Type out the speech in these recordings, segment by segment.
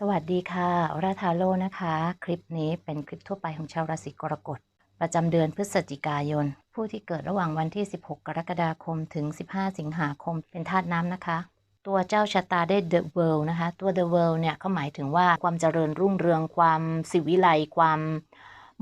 สวัสดีค่ะ ราทาโลนะคะ คลิปนี้เป็นคลิปทั่วไปของชาวราศีกรกฎ ประจำเดือนพฤศจิกายน ผู้ที่เกิดระหว่างวันที่ 16 กรกฎาคมถึง 15 สิงหาคม เป็นธาตุน้ำนะคะ ตัวเจ้าชะตาได้ The World นะคะ ตัว The World เนี่ยก็หมายถึงว่าความเจริญรุ่งเรือง ความสิวิไลความ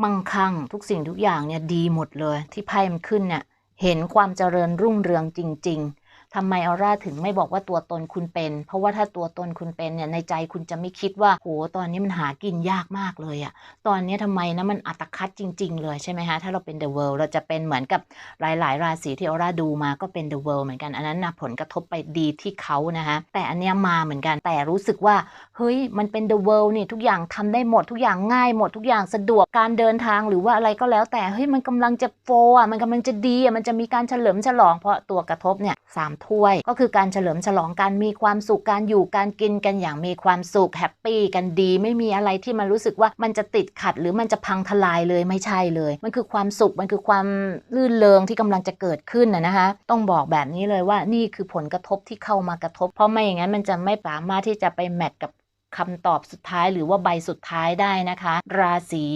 มั่งคั่ง ทุกสิ่งทุกอย่างเนี่ยดีหมดเลย ที่ไพ่มันขึ้นเนี่ย เห็นความเจริญรุ่งเรืองจริง ๆ ทำไมออร่าถึงไม่บอกว่าตัวตนคุณเป็น เพราะว่าถ้าตัวตนคุณเป็นเนี่ยในใจคุณจะไม่คิดว่าโหตอนนี้มันหากินยากมากเลยอะตอนนี้ทำไมนะมันอัตคัดจริง ๆ เลยใช่ไหมฮะถ้าเราเป็น The World เราจะเป็นเหมือนกับหลาย ๆ ราศีที่ออร่าดูมาก็เป็น The World เหมือนกันอันนั้นนะผลกระทบไปดีที่เขานะคะแต่อันเนี้ยมาเหมือนกันแต่รู้สึกว่าเฮ้ยมันเป็น The World นี่ทุกอย่างทำได้หมดทุกอย่างง่ายหมดทุกอย่างสะดวกการเดินทางหรือว่าอะไรก็แล้ว แต่เฮ้ยมันกำลังจะโฟอะมันกำลังจะดีอะมันจะมีการเฉลิมฉลองเพราะตัวกระทบเนี่ยสามถ้วย ก็คือการเฉลิมฉลองการมีความสุขการอยู่การกินกันอย่างมีความสุขแฮปปี้กันดี ไม่มีอะไรที่มันรู้สึกว่ามันจะติดขัดหรือมันจะพังทลายเลยไม่ใช่เลย มันคือความสุขมันคือความลื่นเลงที่กำลังจะเกิดขึ้นนะนะคะ ต้องบอกแบบนี้เลยว่านี่คือผลกระทบที่เข้ามากระทบ เพราะไม่อย่างนั้นมันจะไม่สามารถที่จะไปแมทกับคำตอบสุดท้ายหรือว่าใบสุดท้ายได้นะคะ ราศี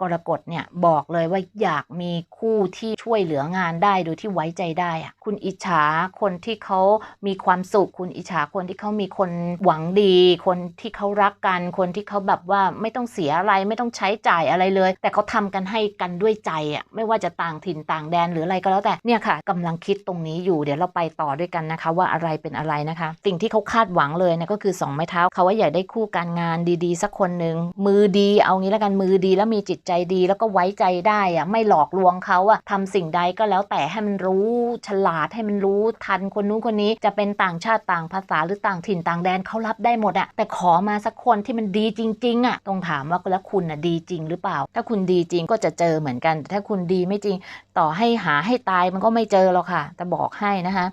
กรกฎเนี่ยบอกเลยว่าอยากมีคู่ที่ช่วยเหลืองานได้โดยที่ไว้ใจได้อะคุณอิจฉาคนที่เขามีความสุข คุณอิจฉาคนที่เขามีคนหวังดี คนที่เขารักกัน คนที่เขาแบบว่าไม่ต้องเสียอะไรไม่ต้องใช้จ่ายอะไรเลย แต่เขาทำกันให้กันด้วยใจอะไม่ว่าจะต่างถิ่นต่างแดนหรืออะไรก็แล้วแต่เนี่ยค่ะกำลังคิดตรงนี้อยู่เดี๋ยวเราไปต่อด้วยกันนะคะ ว่าอะไรเป็นอะไรนะคะ สิ่งที่เขาคาดหวังเลยนะก็คือสองไม้เท้าเขาว่าอยากได้คู่การงานดีๆ สักคนหนึ่งมือดีเอางี้แล้วกันมือดีแล้วมีจิตใจดีแล้วก็ไว้ใจได้อะไม่หลอกลวงเขาอะทำสิ่งใดก็แล้วแต่ให้มันรู้ฉลาดให้มันรู้ทันคนนู้นคนนี้จะเป็นต่างชาติต่างภาษาหรือต่างถิ่นต่างแดนเขารับได้หมดอะแต่ขอมาสักคนที่มันดีจริง ๆอะต้องถามว่าแล้วคุณอะดีจริงหรือเปล่า ถ้าคุณดีจริงก็จะเจอเหมือนกัน แต่ถ้าคุณดีไม่จริง ต่อให้หาให้ตายมันก็ไม่เจอหรอกค่ะ แต่บอกให้นะคะ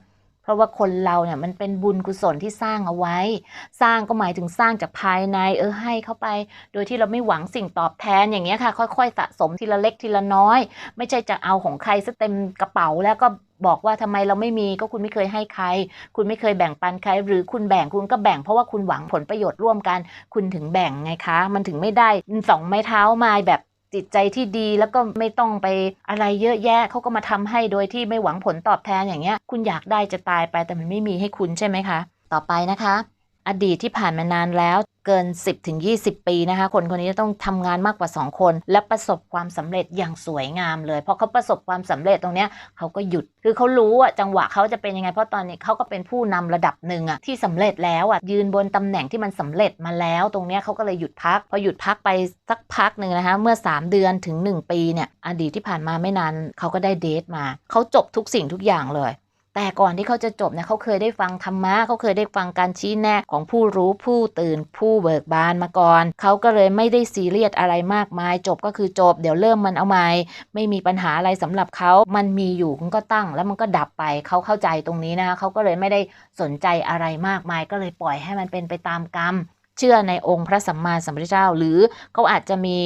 เพราะว่าคนเราเนี่ยมันเป็นบุญกุศลที่สร้างเอาไว้ สร้างก็หมายถึงสร้างจากภายใน เออให้เข้าไป โดยที่เราไม่หวังสิ่งตอบแทนอย่างเงี้ยค่ะ ค่อยๆสะสมทีละเล็กทีละน้อย ไม่ใช่จะเอาของใครซะเต็มกระเป๋าแล้วก็บอกว่าทำไมเราไม่มีก็คุณไม่เคยให้ใคร คุณไม่เคยแบ่งปันใคร หรือคุณแบ่งคุณก็แบ่งเพราะว่าคุณหวังผลประโยชน์ร่วมกัน คุณถึงแบ่งไงคะ มันถึงไม่ได้สองไม้เท้ามาแบบ จิตใจที่ดีแล้วก็ไม่ต้องไปอะไรเยอะแยะเขาก็มาทำให้โดยที่ไม่หวังผลตอบแทนอย่างเงี้ย คุณอยากได้จะตายไปแต่มันไม่มีให้คุณใช่ไหมคะ ต่อไปนะคะ อดีตที่ผ่านมานานแล้วเกิน 10ถึง20ปีนะคะ คนคนนี้ต้องทำงานมากกว่า 2 คน และประสบความสำเร็จอย่างสวยงามเลย เพราะเขาประสบความสำเร็จตรงเนี้ยเขาก็หยุดคือเขารู้อะจังหวะเขาจะเป็นยังไงเพราะตอนนี้เขาก็เป็นผู้นำระดับหนึ่งอะที่สำเร็จแล้วอะยืนบนตำแหน่งที่มันสำเร็จมาแล้ว ตรงเนี้ยเขาก็เลยหยุดพักพอหยุดพักไปสักพักหนึ่งนะคะเมื่อ 3 เดือนถึง 1 ปีเนี่ยอดีตที่ผ่านมาไม่นานเขาก็ได้เดทมาเขาจบทุกสิ่งทุกอย่างเลย แต่ก่อนที่เขาจะจบเนี่ยเขาเคยได้ฟังธรรมะเขาเคยได้ฟังการชี้แนะของผู้รู้ผู้ตื่นผู้เบิกบานมาก่อน เขาก็เลยไม่ได้ซีเรียสอะไรมากมาย จบก็คือจบ เดี๋ยวเริ่มมันเอาใหม่ไม่มีปัญหาอะไรสำหรับเขา มันมีอยู่มันก็ตั้ง แล้วมันก็ดับไปเขาเข้าใจตรงนี้นะคะเขาก็เลยไม่ได้สนใจอะไรมากมาย ก็เลยปล่อยให้มันเป็นไปตามกรรม เชื่อในองค์พระสัมมาสัมพุทธเจ้า หรือเขาอาจจะมี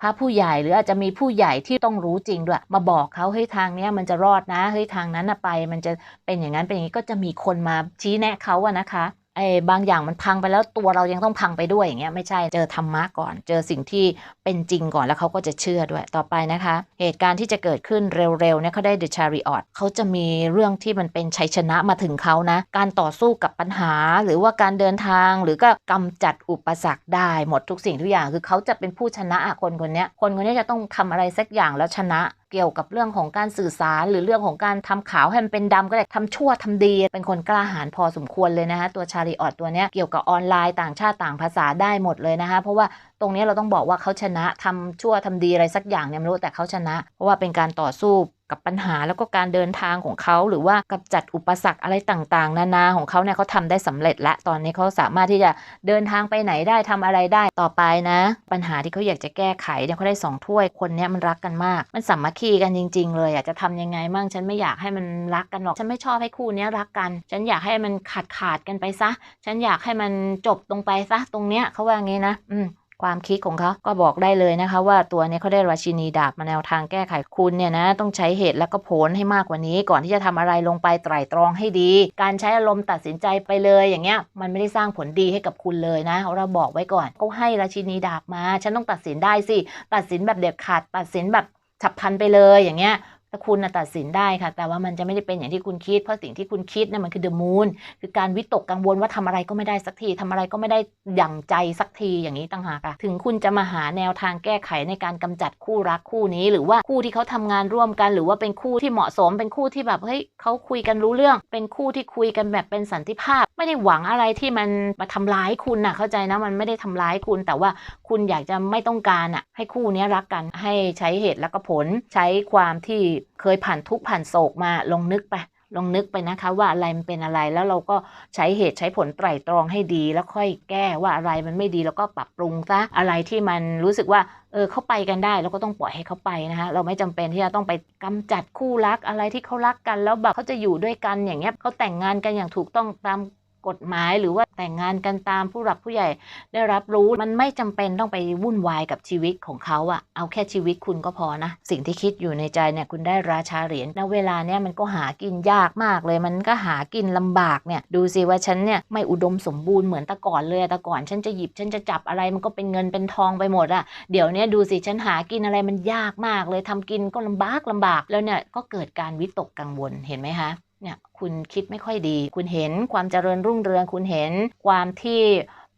พระผู้ใหญ่หรืออาจจะมีผู้ใหญ่ที่ต้องรู้จริงด้วย มาบอกเขาเฮ้ยทางเนี้ยมันจะรอดนะเฮ้ยทางนั้นนะไป มันจะเป็นอย่างนั้นเป็นอย่างนี้ก็จะมีคนมาชี้แนะเขาอะนะคะ ไอ้บางอย่างมันพังไปแล้วตัวเรายังต้องพังไปด้วยอย่างเงี้ยไม่ใช่เจอธรรมะก่อน เจอสิ่งที่เป็นจริงก่อนแล้วเขาก็จะเชื่อด้วย ต่อไปนะคะ เหตุการณ์ที่จะเกิดขึ้นเร็วๆเนี่ยเขาได้ The Chariot เขาจะมีเรื่องที่มันเป็นชัยชนะมาถึงเขานะ การต่อสู้กับปัญหา หรือว่าการเดินทางหรือก็กำจัดอุปสรรคได้หมดทุกสิ่งทุกอย่างคือเขาจะเป็นผู้ชนะคนคนนี้คนคนนี้จะต้องทำอะไรสักอย่างแล้วชนะ เกี่ยวกับเรื่องของการสื่อสาร หรือเรื่องของการทำขาวให้มันเป็นดำก็ได้ทำชั่วทำดี เป็นคนกล้าหาญพอสมควรเลยนะคะตัวชาริออตตัวเนี้ยเกี่ยวกับออนไลน์ต่างชาติต่างภาษาได้หมดเลยนะคะเพราะว่าตรงนี้เราต้องบอกว่าเขาชนะทำชั่วทำดีอะไรสักอย่างเนี่ยไม่รู้แต่เขาชนะ เพราะว่าเป็นการต่อสู้กับปัญหาแล้วก็การเดินทางของเขาหรือว่ากำจัดอุปสรรคอะไรต่างๆ นานาของเขาเนี่ยเขาทำได้สำเร็จและตอนนี้เขาสามารถที่จะเดินทางไปไหนได้ทำอะไรได้ต่อไปนะ ปัญหาที่เขาอยากจะแก้ไขเนี่ยเขาได้สองถ้วยคนเนี้ยมันรักกันมาก มันสามัคคีกันจริง ๆ เลยอยากจะทำยังไงมั่งฉันไม่อยากให้มันรักกันหรอกฉันไม่ชอบให้คู่นี้รักกัน ฉันอยากให้มันขาดขาดกันไปซะ ฉันอยากให้มันจบตรงไปซะตรงเนี้ยเขาว่างี้นะ อืม ความคิดของเขาก็บอกได้เลยนะคะ ว่าตัวนี้เขาได้ราชินีดาบมาแนวทางแก้ไขคุณเนี่ยนะต้องใช้เหตุและก็ผลให้มากกว่านี้ ก่อนที่จะทำอะไรลงไปไตร่ตรองให้ดี การใช้อารมณ์ตัดสินใจไปเลยอย่างเงี้ยมันไม่ได้สร้างผลดีให้กับคุณเลยนะเราบอกไว้ก่อนเขาให้ราชินีดาบมา ฉันต้องตัดสินได้สิตัดสินแบบเด็ดขาดตัดสินแบบฉับพลันไปเลยอย่างเงี้ย แต่คุณนะตัดสินได้ค่ะ แต่ว่ามันจะไม่ได้เป็นอย่างที่คุณคิด เพราะสิ่งที่คุณคิดเนี่ยมันคือเดอะมูนคือการวิตกกังวลว่าทำอะไรก็ไม่ได้สักทีทำอะไรก็ไม่ได้อย่างใจสักทีอย่างนี้ต่างหากอะถึงคุณจะมาหาแนวทางแก้ไขในการกำจัดคู่รักคู่นี้ หรือว่าคู่ที่เขาทำงานร่วมกัน หรือว่าเป็นคู่ที่เหมาะสม เป็นคู่ที่แบบเฮ้ยเขาคุยกันรู้เรื่อง เป็นคู่ที่คุยกันแบบเป็นสันติภาพ ไม่ได้หวังอะไรที่มันมาทำร้ายคุณนะเข้าใจนะมันไม่ได้ทำร้ายคุณ แต่ว่าคุณอยากจะไม่ต้องการอะให้คู่นี้รักกันให้ใช้เหตุและก็ผลใช้ความที่เคยผ่านทุกผ่านโศกมาลองนึกไปลองนึกไปนะคะว่าอะไรมันเป็นอะไรแล้วเราก็ใช้เหตุใช้ผลไตร่ตรองให้ดี แล้วค่อยแก้ว่าอะไรมันไม่ดีแล้วก็ปรับปรุงซะอะไรที่มันรู้สึกว่าเออเขาไปกันได้เราก็ต้องปล่อยให้เขาไปนะคะเราไม่จำเป็นที่จะต้องไปกำจัดคู่รักอะไรที่เขารักกัน แล้วแบบเขาจะอยู่ด้วยกันอย่างเงี้ยเขาแต่งงานกันอย่างถูกต้องตาม กฎหมาย หรือว่าแต่งงานกันตามผู้หลักผู้ใหญ่ได้รับรู้มันไม่จำเป็นต้องไปวุ่นวายกับชีวิตของเขาอะเอาแค่ชีวิตคุณก็พอนะ สิ่งที่คิดอยู่ในใจเนี่ยคุณได้ราชาเหรียญณเวลาเนี่ยมันก็หากินยากมากเลย มันก็หากินลำบากเนี่ยดูสิว่าฉันเนี่ยไม่อุดมสมบูรณ์เหมือนแต่ก่อนเลยแต่ก่อนฉันจะหยิบฉันจะจับอะไรมันก็เป็นเงินเป็นทองไปหมดอะเดี๋ยวเนี้ยดูสิฉันหากินอะไรมันยากมากเลยทำกินก็ลำบากลำบากแล้วเนี่ยก็เกิดการวิตกกังวลเห็นไหมคะ เนี่ยคุณคิดไม่ค่อยดี คุณเห็นความเจริญรุ่งเรือง คุณเห็นความที่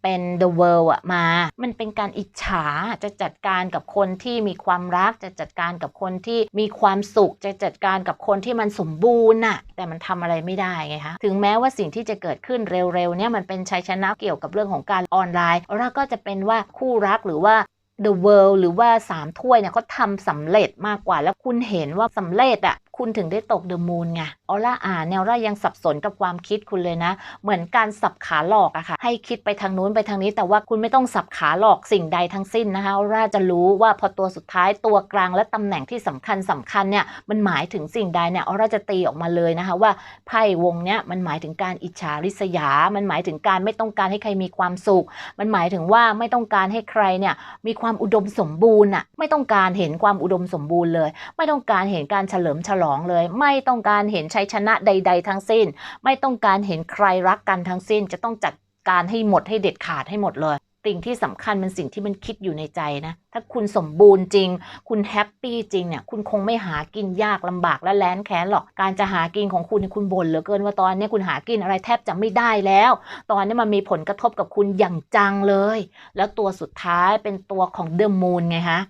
เป็น the world อะมา มันเป็นการอิจฉา จะจัดการกับคนที่มีความรัก จะจัดการกับคนที่มีความสุข จะจัดการกับคนที่มันสมบูรณ์น่ะ แต่มันทำอะไรไม่ได้ไงคะ ถึงแม้ว่าสิ่งที่จะเกิดขึ้นเร็วๆเนี่ยมันเป็นชัยชนะเกี่ยวกับเรื่องของการออนไลน์ แล้วก็จะเป็นว่าคู่รักหรือว่า The World หรือว่า 3 ถ้วยเนี่ยเขาทำสำเร็จมากกว่า แล้วคุณเห็นว่าสำเร็จอะ คุณถึงได้ตกเดอะมูนไงออล่าอ่านแนวร่ายังสับสนกับความคิดคุณเลยนะ เหมือนการสับขาหลอกอะค่ะ ให้คิดไปทางนู้นไปทางนี้ แต่ว่าคุณไม่ต้องสับขาหลอกสิ่งใดทั้งสิ้นนะคะออร่าจะรู้ว่าพอตัวสุดท้ายตัวกลางและตำแหน่งที่สำคัญสำคัญเนี่ยมันหมายถึงสิ่งใดเนี่ยออร่าจะตีออกมาเลยนะคะว่าไพ่วงเนี้ยมันหมายถึงการอิจฉาริษยา มันหมายถึงการไม่ต้องการให้ใครมีความสุข มันหมายถึงว่าไม่ต้องการให้ใครเนี่ยมีความอุดมสมบูรณ์อะไม่ต้องการเห็นความอุดมสมบูรณ์เลย ไม่ต้องการเห็นการเฉลิมฉลองเลย ไม่ต้องการเห็นชัยชนะใด ๆ ทั้งสิ้น ไม่ต้องการเห็นใครรักกันทั้งสิ้น จะต้องจัดการให้หมดให้เด็ดขาดให้หมดเลย สิ่งที่สำคัญมันสิ่งที่มันคิดอยู่ในใจนะ ถ้าคุณสมบูรณ์จริง คุณแฮปปี้จริงเนี่ย คุณคงไม่หากินยากลำบากและแล้นแค้นหรอก การจะหากินของคุณคุณบ่นเหลือเกินว่าตอนนี้คุณหากินอะไรแทบจะไม่ได้แล้ว ตอนนี้มันมีผลกระทบกับคุณอย่างจังเลย แล้วตัวสุดท้ายเป็นตัวของเดอะมูนไงฮะ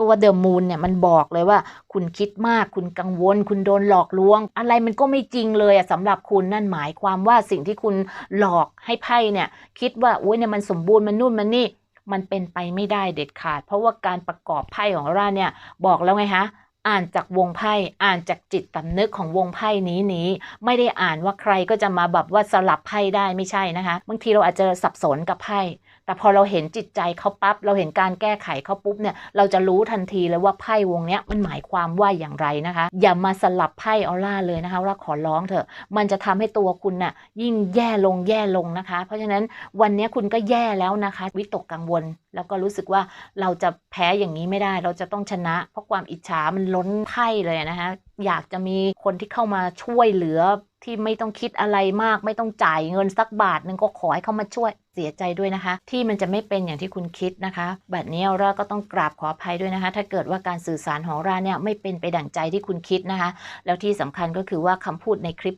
ตัวเดอะมูนเนี่ยมันบอกเลยว่า คุณคิดมากคุณกังวล คุณโดนหลอกลวง อะไรมันก็ไม่จริงเลยอะสำหรับคุณนั่นหมายความว่าสิ่งที่คุณหลอกให้ไพ่เนี่ย คิดว่าโอ้ยเนี่ยมันสมบูรณ์มันนู่นมันนี่ มันเป็นไปไม่ได้เด็ดขาด เพราะว่าการประกอบไพ่ของเราเนี่ย บอกแล้วไงฮะอ่านจากวงไพ่อ่านจากจิตสำนึกของวงไพ่นี้นี้ ไม่ได้อ่านว่าใครก็จะมาแบบว่าสลับไพ่ได้ไม่ใช่นะคะ บางทีเราอาจจะสับสนกับไพ่ แต่พอเราเห็นจิตใจเขาปั๊บเราเห็นการแก้ไขเขาปุ๊บเนี่ยเราจะรู้ทันทีเลยว่าไพ่วงเนี้ยมันหมายความว่าอย่างไรนะคะ อย่ามาสลับไพ่ออร่าเลยนะคะว่าขอร้องเถอะ มันจะทำให้ตัวคุณน่ะยิ่งแย่ลงแย่ลงนะคะ เพราะฉะนั้นวันนี้คุณก็แย่แล้วนะคะ วิตกกังวล แล้วก็รู้สึกว่าเราจะแพ้อย่างนี้ไม่ได้ เราจะต้องชนะ เพราะความอิจฉามันล้นไพ่เลยนะคะอยากจะมีคนที่เข้ามาช่วยเหลือ ที่ไม่ต้องคิดอะไรมาก ไม่ต้องจ่ายเงินสักบาทนึงก็ขอให้เขามาช่วยเสียใจด้วยนะคะ ที่มันจะไม่เป็นอย่างที่คุณคิดนะคะแบบนี้เราก็ต้องกราบขออภัยด้วยนะคะ ถ้าเกิดว่าการสื่อสารของเราเนี่ยไม่เป็นไปดั่งใจที่คุณคิดนะคะ แล้วที่สำคัญก็คือว่าคำพูดในคลิป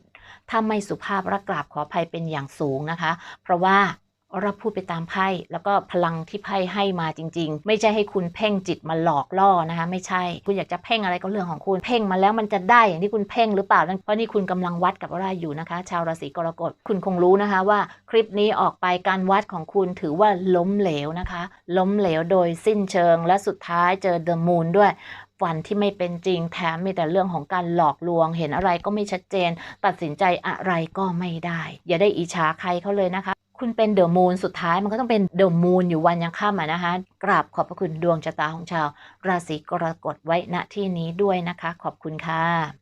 ถ้าไม่สุภาพระกราบขออภัยเป็นอย่างสูงนะคะ เพราะว่า เราพูดไปตามไพ่แล้วก็พลังที่ไพ่ให้มาจริง ๆ ไม่ใช่ให้คุณเพ่งจิตมาหลอกล่อนะคะไม่ใช่คุณอยากจะเพ่งอะไรก็เรื่องของคุณเพ่งมาแล้วมันจะได้อย่างที่คุณเพ่งหรือเปล่านั่นเพราะนี่คุณกำลังวัดกับอะไรอยู่นะคะ ชาวราศีกรกฎคุณคงรู้นะคะว่าคลิปนี้ออกไปการวัดของคุณถือว่าล้มเหลวนะคะ ล้มเหลวโดยสิ้นเชิง และสุดท้ายเจอเดอะมูนด้วยฝันที่ไม่เป็นจริงแถมมีแต่เรื่องของการหลอกลวง เห็นอะไรก็ไม่ชัดเจน ตัดสินใจอะไรก็ไม่ได้ อย่าได้อิจฉาใครเขาเลยนะคะ คุณเป็นเดอะมูนสุดท้ายมันก็ต้องเป็นเดอะมูนอยู่วันยังค่ำอะนะคะ กราบขอบพระคุณดวงชะตาของชาว ราศีกรกฎไว้ณที่นี้ด้วยนะคะ ขอบคุณค่ะ